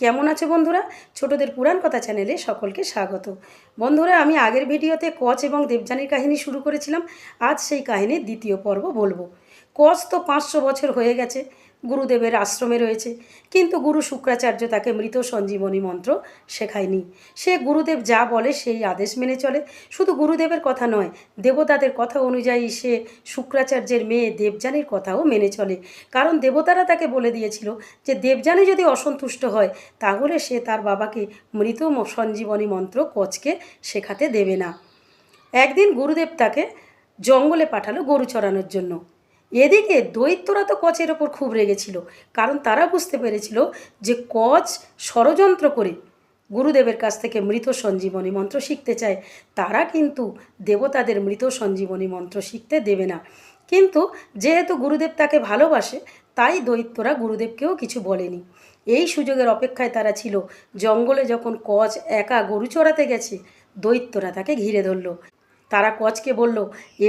কেমন আছে বন্ধুরা? ছোটদের পুরাণ কথা চ্যানেলে সকলকে স্বাগত। বন্ধুরা, আমি আগের ভিডিওতে কচ এবং দেবযানীর কাহিনী শুরু করেছিলাম। আজ সেই কাহিনীর দ্বিতীয় পর্ব বলব। কচ তো পাঁচশো বছর হয়ে গেছে। গুরুদেবের আশ্রমে রয়েছে। কিন্তু গুরু শুক্রাচার্য তাকে মৃত সঞ্জীবনী মন্ত্র শেখায়নি। সে গুরুদেব যা বলে সেই আদেশ মেনে চলে। শুধু গুরুদেবের কথা নয়, দেবতাদের কথা অনুযায়ী সে শুক্রাচার্যের মেয়ে দেবযানীর কথাও মেনে চলে। কারণ দেবতারা তাকে বলে দিয়েছিল যে, দেবযানী যদি অসন্তুষ্ট হয়, তাহলে সে তার বাবাকে মৃত সঞ্জীবনী মন্ত্র কচকে শেখাতে দেবে না। একদিন গুরুদেব তাকে জঙ্গলে পাঠালো গরু চড়ানোর জন্য। এদিকে দৈত্যরা তো কচের ওপর খুব রেগেছিল, কারণ তারা বুঝতে পেরেছিল যে কচ ষড়যন্ত্র করে গুরুদেবের কাছ থেকে মৃত সঞ্জীবনী মন্ত্র শিখতে চায়। তারা কিন্তু দেবতাদের মৃত সঞ্জীবনী মন্ত্র শিখতে দেবে না। কিন্তু যেহেতু গুরুদেব তাকে ভালোবাসে, তাই দৈত্যরা গুরুদেবকেও কিছু বলেনি। এই সুযোগের অপেক্ষায় তারা ছিল। জঙ্গলে যখন কচ একা গরু চড়াতে গেছে, দৈত্যরা তাকে ঘিরে ধরলো। তারা কচকে বলল,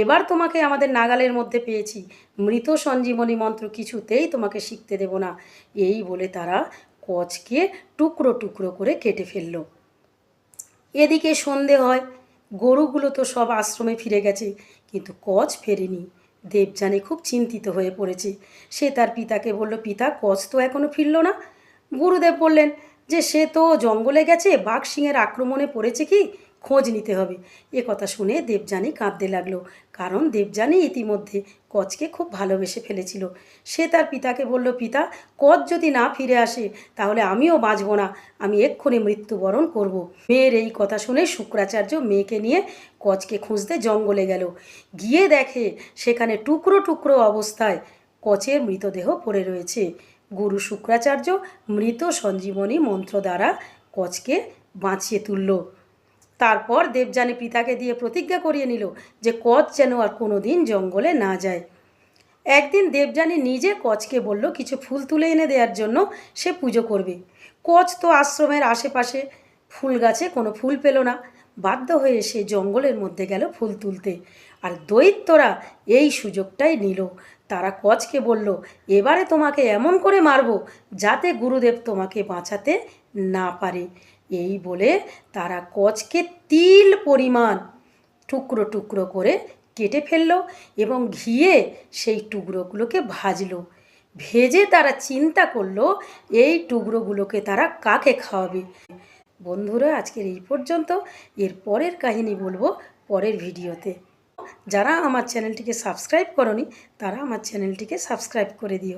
এবার তোমাকে আমাদের নাগালের মধ্যে পেয়েছি। মৃত সঞ্জীবনী মন্ত্র কিছুতেই তোমাকে শিখতে দেব না। এই বলে তারা কচকে টুকরো টুকরো করে কেটে ফেলল। এদিকে সন্ধে হয়, গরুগুলো তো সব আশ্রমে ফিরে গেছে, কিন্তু কচ ফেরেনি। দেবযানী খুব চিন্তিত হয়ে পড়েছে। সে তার পিতাকে বলল, পিতা, কচ তো এখনও ফিরল না। গুরুদেব বললেন, যে সে তো জঙ্গলে গেছে, বাঘ সিংহের আক্রমণে পড়েছে কি? খোঁজ নিতে হবে। এ কথা শুনে দেবযানী কাঁদতে লাগল, কারণ দেবযানী ইতিমধ্যে কচকে খুব ভালোবেসে ফেলেছিল। সে তার পিতাকে বলল, পিতা, কচ যদি না ফিরে আসে, তাহলে আমিও বাঁচব না। আমি এক্ষুনি মৃত্যুবরণ করব। মেয়ের এই কথা শুনে শুক্রাচার্য মেয়েকে নিয়ে কচকে খুঁজতে জঙ্গলে গেল। গিয়ে দেখে সেখানে টুকরো টুকরো অবস্থায় কচের মৃতদেহ পড়ে রয়েছে। গুরু শুক্রাচার্য মৃত সঞ্জীবনী মন্ত্র দ্বারা কচকে বাঁচিয়ে তুলল। তারপর দেবযানী পিতাকে দিয়ে প্রতিজ্ঞা করিয়ে নিল যে কচ যেন আর কোনো দিন জঙ্গলে না যায়। একদিন দেবযানী নিজে কচকে বলল, কিছু ফুল তুলে এনে দেওয়ার জন্য সে পুজো করবে। কচ তো আশ্রমের আশেপাশে। ফুল গাছে কোনো ফুল পেল না। বাধ্য হয়ে সে জঙ্গলের মধ্যে গেল ফুল তুলতে। আর দৈত্যরা এই সুযোগটাই নিল। তারা কচকে বলল, এবারে তোমাকে এমন করে মারব যাতে গুরুদেব তোমাকে বাঁচাতে না পারে। এই বলে তারা কচকে তিল পরিমাণ টুকরো টুকরো করে কেটে ফেলল এবং ঘিয়ে সেই টুকরোগুলোকে ভাজলো। ভেজে তারা চিন্তা করল, এই টুকরোগুলোকে তারা কাকে খাওয়াবে? বন্ধুরা, আজকের এই পর্যন্ত। এর পরের কাহিনী বলব পরের ভিডিওতে। যারা আমার চ্যানেলটিকে সাবস্ক্রাইব করনি, তারা আমার চ্যানেলটিকে সাবস্ক্রাইব করে দিও।